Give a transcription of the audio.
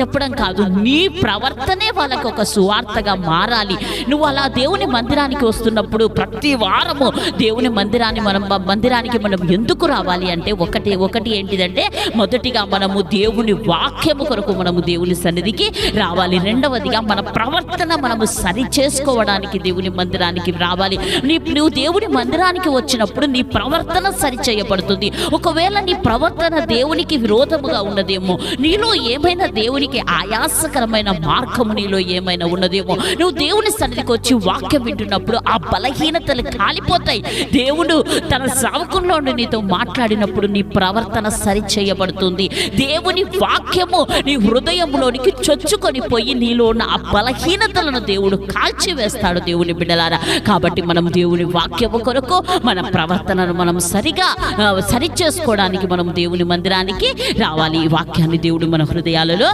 చెప్పడం కాదు. నీ ప్రవర్తనే వాళ్ళకి ఒక సువార్తగా మారాలి. నువ్వు అలా దేవుని మందిరానికి వస్తున్నప్పుడు ప్రతి వారము దేవుని మందిరాన్ని మనం మందిరానికి మనం ఎందుకు రావాలి అంటే ఒకటి ఒకటి ఏంటిదంటే మొదటిగా మనము దేవుని వాక్యము కొరకు మనము దేవుని సన్నిధికి రావాలి. రెండవదిగా మన ప్రవర్తన మనము సరి చేసుకోవడానికి దేవుని మందిరానికి రావాలి. నీ నువ్వు దేవుని మందిరానికి వచ్చినప్పుడు నీ ప్రవర్తన సరి చేయబడుతుంది. ఒకవేళ నీ ప్రవర్తన దేవునికి విరోధముగా ఉన్నదేమో నీలో ఏమైనా నీకు ఆయాసకరమైన మార్గము నీలో ఏమైనా ఉన్నదేమో? నువ్వు దేవుని సన్నిధికి వచ్చి వాక్యం వింటున్నప్పుడు ఆ బలహీనతలు కాలిపోతాయి. దేవుడు తన సావకంలో నీతో మాట్లాడినప్పుడు నీ ప్రవర్తన సరి చేయబడుతుంది దేవుని వాక్యము నీ హృదయంలోనికి చొచ్చుకొని పోయి నీలో ఉన్న ఆ బలహీనతలను దేవుడు కాల్చివేస్తాడు దేవుని బిడ్డలారా. కాబట్టి మనం దేవుని వాక్యము కొరకు మన ప్రవర్తనను మనం సరిగా సరిచేసుకోవడానికి సరి చేసుకోవడానికి మనం దేవుని మందిరానికి రావాలి. ఈ వాక్యాన్ని దేవుడు మన హృదయాలలో